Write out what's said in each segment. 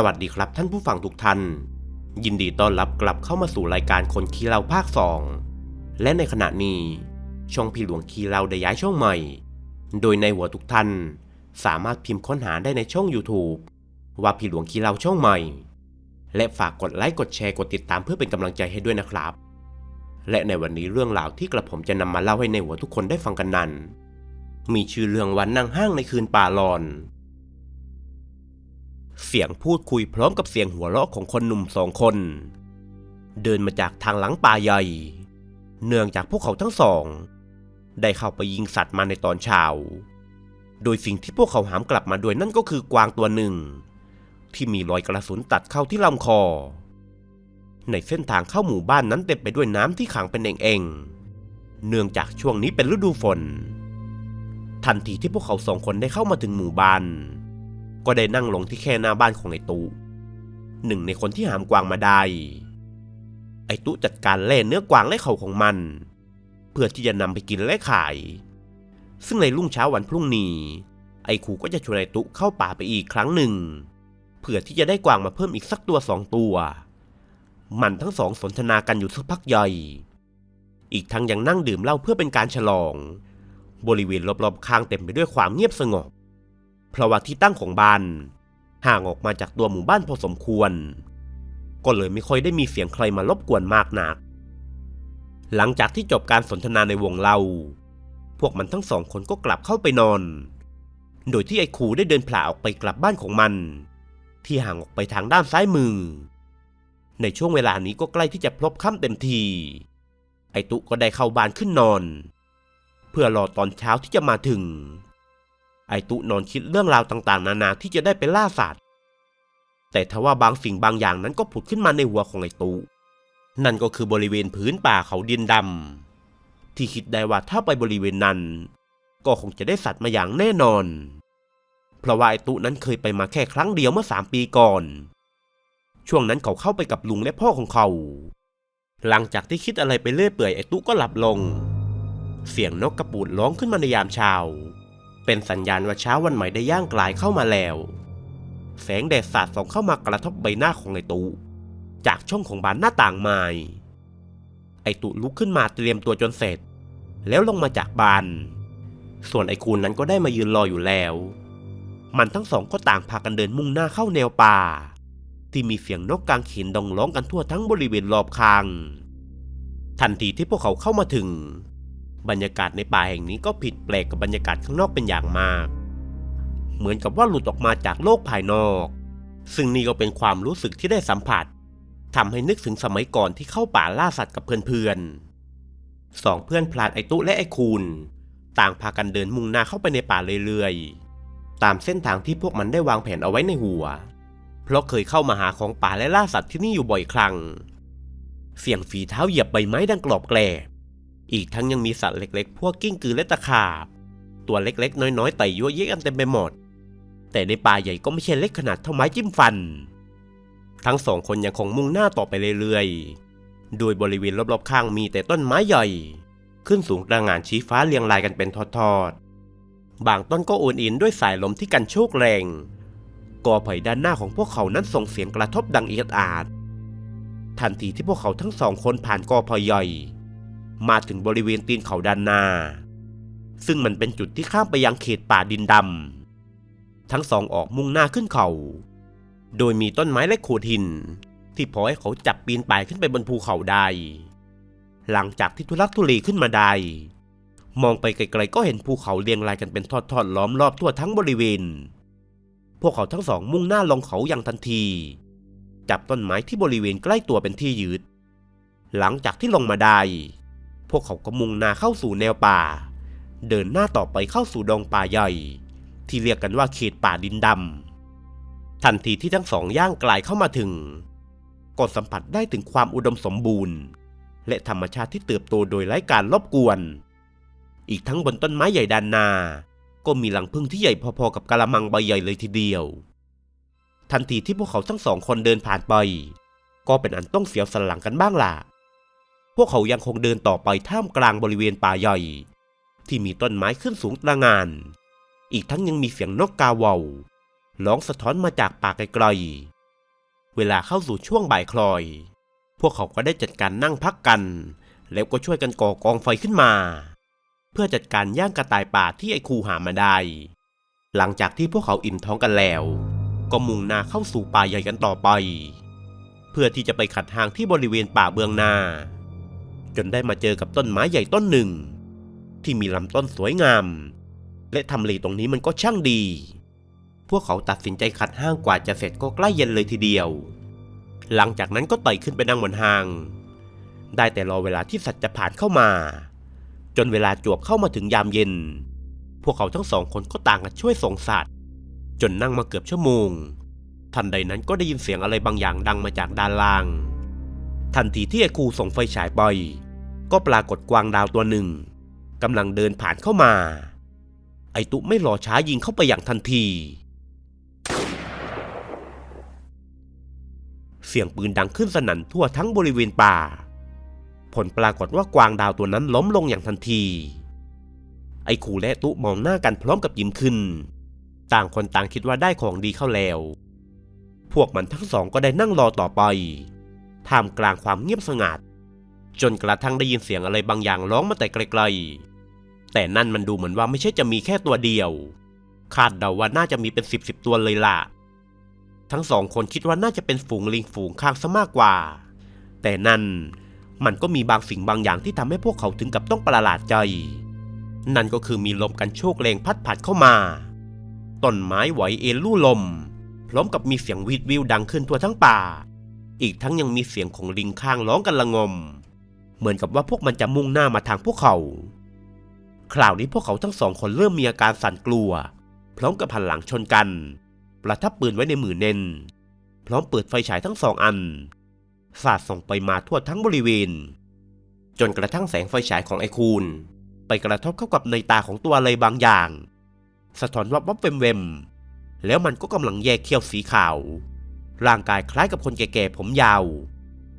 สวัสดีครับท่านผู้ฟังทุกท่าน ยินดีต้อนรับกลับเข้ามาสู่รายการคนขี้เราภาคสองและในขณะนี้ ช่องพี่หลวงขี้เราได้ย้ายช่องใหม่ โดยในหัวทุกท่าน สามารถพิมพ์ค้นหาได้ในช่อง YouTube ว่าพี่หลวงขี้เราช่องใหม่ และฝากกดไลค์กดแชร์กดติดตามเพื่อเป็นกำลังใจให้ด้วยนะครับ และในวันนี้เรื่องราวที่กระผมจะนำมาเล่าให้ในหัวทุกคนได้ฟังกันนั้น มีชื่อเรื่องวันนั่งห้างในคืนป่าลอน เสียงพูดคุยพร้อมกับเสียงหัวเราะของคนหนุ่มสองคน เดินมาจากทางหลังป่าใหญ่ เนื่องจากพวกเขาทั้งสอง ได้เข้าไปยิงสัตว์มาในตอนเช้า โดยสิ่งที่พวกเขาหามกลับมาด้วยนั่นก็คือกวางตัวหนึ่ง ที่มีรอยกระสุนตัดเข้าที่ลำคอ ในเส้นทางเข้าหมู่บ้านนั้นเต็มไปด้วยน้ำที่ขังเป็นเองๆเนื่องจากช่วงนี้เป็นฤดูฝน ทันทีที่พวกเขาสองคนได้เข้ามาถึงหมู่บ้าน ก็ได้นั่งลงที่แค่หน้าบ้านของไอตุหนึ่งในคนที่หามกวางมาได้ ไอตุจัดการเล่เนื้อกวางและเขาของมัน เพื่อที่จะนำไปกินและขาย ซึ่งในรุ่งเช้าวันพรุ่งนี้ ไอคูก็จะชวนไอตุเข้าป่าไปอีกครั้งหนึ่ง เพื่อที่จะได้กวางมาเพิ่มอีกสักตัวสองตัว มันทั้งสองสนทนากันอยู่สักพักใหญ่ อีกทั้งยังนั่งดื่มเหล้าเพื่อเป็นการฉลอง บริเวณรอบๆข้างเต็มไปด้วยความเงียบสงบ ราะว่าที่ตั้งของบ้านห่างออกมาจากตัวหมู่บ้านพอสมควร ก็เลยไม่ค่อยได้มีเสียงใครมารบกวนมากนัก หลังจากที่จบการสนทนาในวงเล่า พวกมันทั้งสองคนก็กลับเข้าไปนอน โดยที่ไอ้ครูได้เดินผ่าออกไปกลับบ้านของมัน ที่ห่างออกไปทางด้านซ้ายมือ ในช่วงเวลานี้ก็ใกล้ที่จะพลบค่ำเต็มที ไอ้ตุก็ได้เข้าบ้านขึ้นนอน เพื่อรอตอนเช้าที่จะมาถึง ไอตุนอนคิดเรื่องราวต่างๆ นานาที่จะได้ไปล่าสัตว์แต่ทว่าบางสิ่งบางอย่างนั้นก็ผุดขึ้นมาในหัวของไอตุนั่นก็คือบริเวณพื้นป่าเขาดินดำที่คิดได้ว่าถ้าไปบริเวณนั้น ก็คงจะได้สัตว์มาอย่างแน่นอน เพราะว่าไอตุนั้นเคยไปมาแค่ครั้งเดียวเมื่อสามปีก่อน ช่วงนั้นเขาเข้าไปกับลุงและพ่อของเขา หลังจากที่คิดอะไรไปเรื่อยเปื่อยไอตุก็หลับลง เสียงนกกระปูดร้องขึ้นมาในยามเช้า เป็นสัญญาณว่าเช้าวันใหม่ได้ย่างกลายเข้ามาแล้ว แสงแดดสาดส่องเข้ามากระทบใบหน้าของไอตุ จากช่องของบานหน้าต่างไม้ไอตุลุกขึ้นมาเตรียมตัวจนเสร็จ แล้วลงมาจากบาน ส่วนไอคูนนั้นก็ได้มายืนรออยู่แล้ว มันทั้งสองก็ต่างพากันเดินมุ่งหน้าเข้าแนวป่า ที่มีเสียงนกกางเขนดองร้องกันทั่วทั้งบริเวณรอบข้างทันทีที่พวกเขาเข้ามาถึง บรรยากาศในป่าแห่งนี้ก็ผิดแปลกกับบรรยากาศข้างนอกเป็นอย่างมาก เหมือนกับว่าหลุดออกมาจากโลกภายนอก ซึ่งนี่ก็เป็นความรู้สึกที่ได้สัมผัสทำให้นึกถึงสมัยก่อนที่เข้าป่าล่าสัตว์กับเพื่อนๆสองเพื่อนพลานไอตุและไอคูนต่างพากันเดินมุ่งหน้าเข้าไปในป่าเรื่อยๆ ตามเส้นทางที่พวกมันได้วางแผนเอาไว้ในหัว เพราะเคยเข้ามาหาของป่าและล่าสัตว์ที่นี่อยู่บ่อยครั้ง เสียงฝีเท้าเหยียบใบไม้ดังกรอบแกรบ อีกทั้งยังมีสัตว์เล็กๆ พวกกิ้งกือและตะขาบ ตัวเล็กๆ น้อยๆไต่ยั่วเยะกันเต็มไปหมด แต่ในป่าใหญ่ก็ไม่ใช่เล็กขนาดเท่าไม้จิ้มฟัน ทั้งสองคนยังคงมุ่งหน้าต่อไปเรื่อยๆ โดยบริเวณรอบๆข้างมีแต่ต้นไม้ใหญ่ ขึ้นสูงระงานชี้ฟ้าเรียงรายกันเป็นทอดๆ บางต้นก็โอนอินด้วยสายลมที่กันโชกแรง กอไผ่ด้านหน้าของพวกเขานั้นส่งเสียงกระทบดังเอียดอาด ทันทีที่พวกเขาทั้งสองคนผ่านกอไผ่ใหญ่ มาถึงบริเวณตีนเขาด้านหน้าซึ่งมันเป็นจุดที่ข้ามไปยังเขตป่าดินดำทั้งสองออกมุ่งหน้าขึ้นเขา โดยมีต้นไม้และโขดหิน ที่พอให้เขาจับปีนป่ายขึ้นไปบนภูเขาได้ หลังจากที่ทุลักทุเลขึ้นมาได้ มองไปไกลๆก็เห็นภูเขาเรียงรายกันเป็นทอดๆล้อมรอบทั่วทั้งบริเวณ พวกเขาทั้งสองมุ่งหน้าลงเขาอย่างทันที จับต้นไม้ที่บริเวณใกล้ตัวเป็นที่ยืดหลังจากที่ลงมาได้ พวกเขาก็มุ่งหน้าเข้าสู่แนวป่า เดินหน้าต่อไปเข้าสู่ดงป่าใหญ่ ที่เรียกกันว่าเขตป่าดินดำทันทีที่ทั้งสองย่างกลายเข้ามาถึง ก็สัมผัสได้ถึงความอุดมสมบูรณ์ และธรรมชาติที่เติบโตโดยไร้การรบกวน อีกทั้งบนต้นไม้ใหญ่ด้านนาก็มีหลังพึ่งที่ใหญ่พอๆกับกะละมังใบใหญ่เลยทีเดียว ทันทีที่พวกเขาทั้งสองคนเดินผ่านไป ก็เป็นอันต้องเสียวสันหลังกันบ้างล่ะ พวกเขายังคงเดินต่อไปท่ามกลางบริเวณป่าใหญ่ ที่มีต้นไม้ขึ้นสูงตระหงาน อีกทั้งยังมีเสียงนกกาเวาร้องสะท้อนมาจากป่าไกลๆ เวลาเข้าสู่ช่วงบ่ายคลอย พวกเขาก็ได้จัดการนั่งพักกัน แล้วก็ช่วยกันก่อกองไฟขึ้นมา เพื่อจัดการย่างกระต่ายป่าที่ไอคูหามาได้ หลังจากที่พวกเขาอิ่มท้องกันแล้ว ก็มุ่งหน้าเข้าสู่ป่าใหญ่กันต่อไป เพื่อที่จะไปขัดทางที่บริเวณป่าเบื้องหน้า จนได้มาเจอกับต้นไม้ใหญ่ต้นหนึ่ง ที่มีลำต้นสวยงาม และทำเลตรงนี้มันก็ช่างดี พวกเขาตัดสินใจขัดห้างกว่าจะเสร็จก็ใกล้เย็นเลยทีเดียว หลังจากนั้นก็ไต่ขึ้นไปนั่งบนห้าง ได้แต่รอเวลาที่สัตว์จะผ่านเข้ามา จนเวลาจวบเข้ามาถึงยามเย็น พวกเขาทั้งสองคนก็ต่างกันช่วยส่งสัตว์ จนนั่งมาเกือบชั่วโมง ทันใดนั้นก็ได้ยินเสียงอะไรบางอย่างดังมาจากด้านล่าง ทันทีที่ไอ้ครูส่งไฟฉายไป ก็ปรากฏกวางดาวตัวหนึ่งกำลังเดินผ่านเข้ามา ไอตุ๊ไม่รอช้ายิงเข้าไปอย่างทันที เสียงปืนดังขึ้นสนั่นทั่วทั้งบริเวณป่า ผลปรากฏว่ากวางดาวตัวนั้นล้มลงอย่างทันที ไอคูและตุ๊มองหน้ากันพร้อมกับยิ้มขึ้น ต่างคนต่างคิดว่าได้ของดีเข้าแล้ว พวกมันทั้งสองก็ได้นั่งรอต่อไป ท่ามกลางความเงียบสงัด จนกระทั่งได้ยินเสียงอะไรบางอย่างร้องมาแต่ไกลๆ แต่นั่นมันดูเหมือนว่าไม่ใช่จะมีแค่ตัวเดียว คาดเดาว่าน่าจะมีเป็นสิบสิบตัวเลยล่ะ ทั้งสองคนคิดว่าน่าจะเป็นฝูงลิงฝูงข้างซะมากกว่า แต่นั่นมันก็มีบางสิ่งบางอย่างที่ทำให้พวกเขาถึงกับต้องประหลาดใจ นั่นก็คือมีลมกันโชกแรงพัดผัดเข้ามาต้นไม้ไหวเอ็นลู่ลม พร้อมกับมีเสียงวีดวิวดังขึ้นทั่วทั้งป่า อีกทั้งยังมีเสียงของลิงข้างร้องกันละงม เหมือนกับว่าพวกมันจะมุ่งหน้ามาทางพวกเขา คราวนี้พวกเขาทั้งสองคนเริ่มมีอาการสั่นกลัว พร้อมกับหันหลังชนกัน ประทับปืนไว้ในมือเน้น พร้อมเปิดไฟฉายทั้งสองอัน สาดส่องไปมาทั่วทั้งบริเวณ จนกระทั่งแสงไฟฉายของไอคูนไปกระทบเข้ากับในตาของตัวอะไรบางอย่าง สะท้อนวับวับเวมเวมแล้วมันก็กำลังแยกเขี้ยวสีขาว ร่างกายคล้ายกับคนแก่ๆผมยาว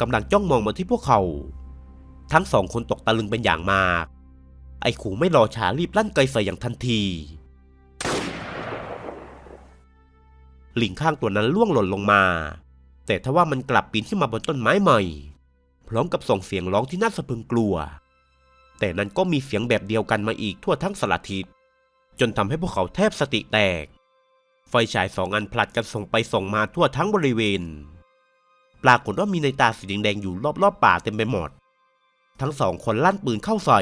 กำลังจ้องมองมาที่พวกเขา ทั้งสองคนตกตะลึงเป็นอย่างมาก ไอ้ขู่ไม่รอช้ารีบลั่นไกใส่อย่างทันทีหลิงข้างตัวนั้นล่วงหล่นลงมา แต่ทว่ามันกลับปีนขึ้นมาบนต้นไม้ใหม่ พร้อมกับส่งเสียงร้องที่น่าสะพรึงกลัว แต่นั้นก็มีเสียงแบบเดียวกันมาอีกทั่วทั้งสลัดทิศจนทำให้พวกเขาแทบสติแตก ไฟฉายสองอันผลัดกันส่งไปส่งมาทั่วทั้งบริเวณ ปรากฏว่ามีในตาสีแดงๆอยู่รอบๆป่าเต็มไปหมด ทั้งสองคนลั่นปืนเข้าใส่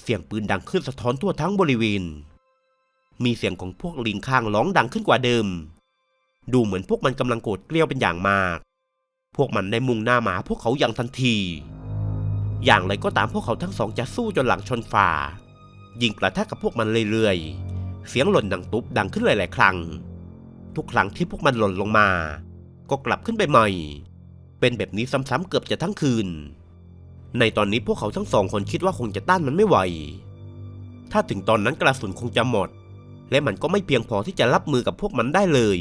เสียงปืนดังขึ้นสะท้อนทั่วทั้งบริเวณ มีเสียงของพวกลิงข้างร้องดังขึ้นกว่าเดิม ดูเหมือนพวกมันกำลังโกรธเกลียวเป็นอย่างมาก พวกมันได้มุ่งหน้ามาพวกเขาอย่างทันที อย่างไรก็ตามพวกเขาทั้งสองจะสู้จนหลังชนฝ่ายิงประทะกับพวกมันเรื่อยๆ เสียงหล่นดังตุ๊บดังขึ้นหลายๆครั้ง ทุกครั้งที่พวกมันหล่นลงมา ก็กลับขึ้นไปใหม่ เป็นแบบนี้ซ้ำๆเกือบจะทั้งคืน ในตอนนี้พวกเขาทั้งสองคนคิดว่าคงจะต้านมันไม่ไหว ถ้าถึงตอนนั้นกระสุนคงจะหมด และมันก็ไม่เพียงพอที่จะรับมือกับพวกมันได้เลย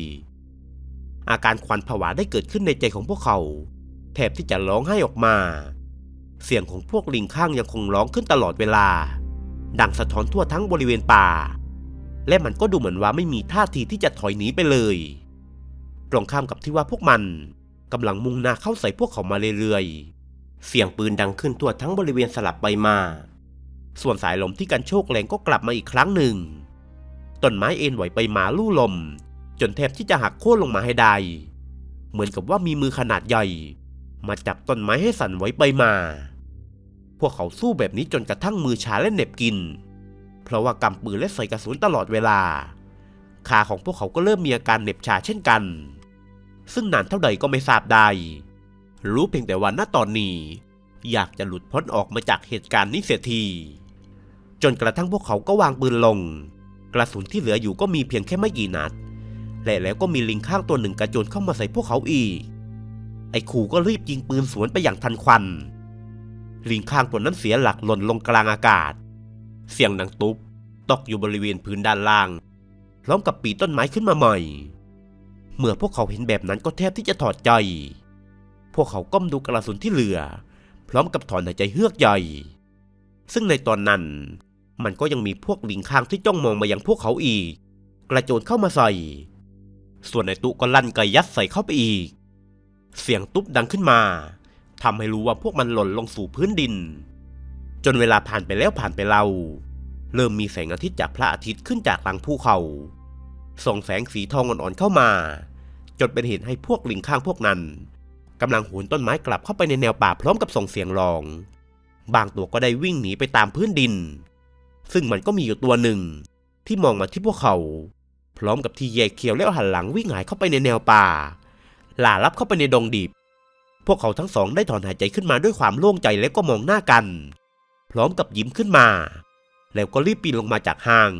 อาการควันผวาได้เกิดขึ้นในใจของพวกเขา แทบที่จะร้องไห้ออกมา เสียงของพวกลิงข้างยังคงร้องขึ้นตลอดเวลา ดังสะท้อนทั่วทั้งบริเวณป่า และมันก็ดูเหมือนว่าไม่มีท่าทีที่จะถอยหนีไปเลย ตรงข้ามกับที่ว่าพวกมันกำลังมุ่งหน้าเข้าใส่พวกเขามาเรื่อยๆ เสียงปืนดังขึ้นทั่วทั้งบริเวณสลับไปมา ส่วนสายลมที่กันโชกแรงก็กลับมาอีกครั้งหนึ่ง ต้นไม้เอ็นไหวไปมาลู่ลม จนแทบที่จะหักโค่นลงมาให้ได้ เหมือนกับว่ามีมือขนาดใหญ่ มาจับต้นไม้ให้สั่นไหวไปมา พวกเขาสู้แบบนี้จนกระทั่งมือชาและเหน็บกิน เพราะว่ากำปืนและใส่กระสุนตลอดเวลา ขาของพวกเขาก็เริ่มมีอาการเหน็บชาเช่นกัน ซึ่งนานเท่าใดก็ไม่ทราบได้รู้เพียงแต่ว่าณตอนนี้ อยากจะหลุดพ้นออกมาจากเหตุการณ์นี้เสียที จนกระทั่งพวกเขาก็วางปืนลง กระสุนที่เหลืออยู่ก็มีเพียงแค่ไม่กี่นัด และแล้วก็มีลิงข้างตัวหนึ่งกระโจนเข้ามาใส่พวกเขาอีก ไอ้ขู่ก็รีบยิงปืนสวนไปอย่างทันควัน ลิงข้างตัวนั้นเสียหลักหล่นลงกลางอากาศ เสียงดังตุ๊บตกอยู่บริเวณพื้นด้านล่าง พร้อมกับปีต้นไม้ขึ้นมาใหม่ เมื่อพวกเขาเห็นแบบนั้นก็แทบที่จะถอดใจ พวกเขาก้มดูกระสุนที่เหลือ พร้อมกับถอนหายใจเฮือกใหญ่ ซึ่งในตอนนั้น มันก็ยังมีพวกลิงข้างที่จ้องมองมายังพวกเขาอีก กระโจนเข้ามาใส่ ส่วนในตุก็ลั่นไกยัดใส่เข้าไปอีก เสียงตุ๊บดังขึ้นมาทำให้รู้ว่าพวกมันหล่นลงสู่พื้นดิน จนเวลาผ่านไปแล้วผ่านไปเล่า เริ่มมีแสงอาทิตย์จากพระอาทิตย์ขึ้นจากหลังภูเขา ส่องแสงสีทองอ่อนๆเข้ามา จนเป็นเหตุให้พวกลิงข้างพวกนั้นกำลังโหนต้นไม้กลับเข้าไปในแนวป่าพร้อมกับส่งเสียงร้อง บางตัวก็ได้วิ่งหนีไปตามพื้นดิน ซึ่งมันก็มีอยู่ตัวหนึ่ง ที่มองมาที่พวกเขา พร้อมกับที่แยกเขียวแล้วหันหลังวิ่งหายเข้าไปในแนวป่าหล่าลับเข้าไปในดงดิบ พวกเขาทั้งสองได้ถอนหายใจขึ้นมาด้วยความโล่งใจแล้วก็มองหน้ากัน พร้อมกับยิ้มขึ้นมา แล้วก็รีบปีนลงมาจากห้าง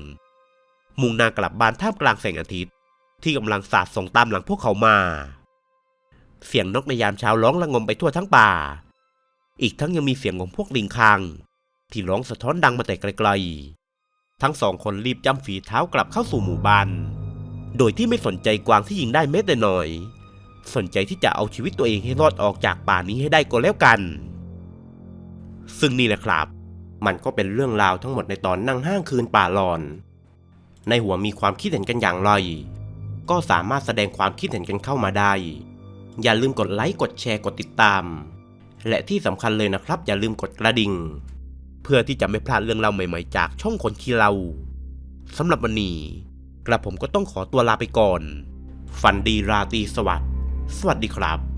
มุ่งหน้ากลับบ้านท่ามกลางแสงอาทิตย์ ที่กำลังสาดส่องตามหลังพวกเขามา เสียงนกในยามเช้าร้องระงมไปทั่วทั้งป่า อีกทั้งยังมีเสียงของพวกลิงคางที่ร้องสะท้อนดังมาแต่ไกลๆ ทั้งสองคนรีบจำฝีเท้ากลับเข้าสู่หมู่บ้าน โดยที่ไม่สนใจกวางที่ยิงได้แม้แต่น้อย สนใจที่จะเอาชีวิตตัวเองให้รอดออกจากป่านี้ให้ได้ก็แล้วกันซึ่งนี่แหละครับ มันก็เป็นเรื่องราวทั้งหมดในตอนนั่งห้างคืนป่าหลอน ในหัวมีความคิดเห็นกันอย่างไร ก็สามารถแสดงความคิดเห็นกันเข้ามาได้ อย่าลืมกดไลค์กดแชร์กดติดตาม และที่สำคัญเลยนะครับ อย่าลืมกดกระดิ่ง เพื่อที่จะไม่พลาดเรื่องราวใหม่ๆ จากช่องคนขี้เราสำหรับวันนี้กระผมก็ต้องขอตัวลาไปก่อน ฝันดีราตรีสวัสดิ์สวัสดีครับ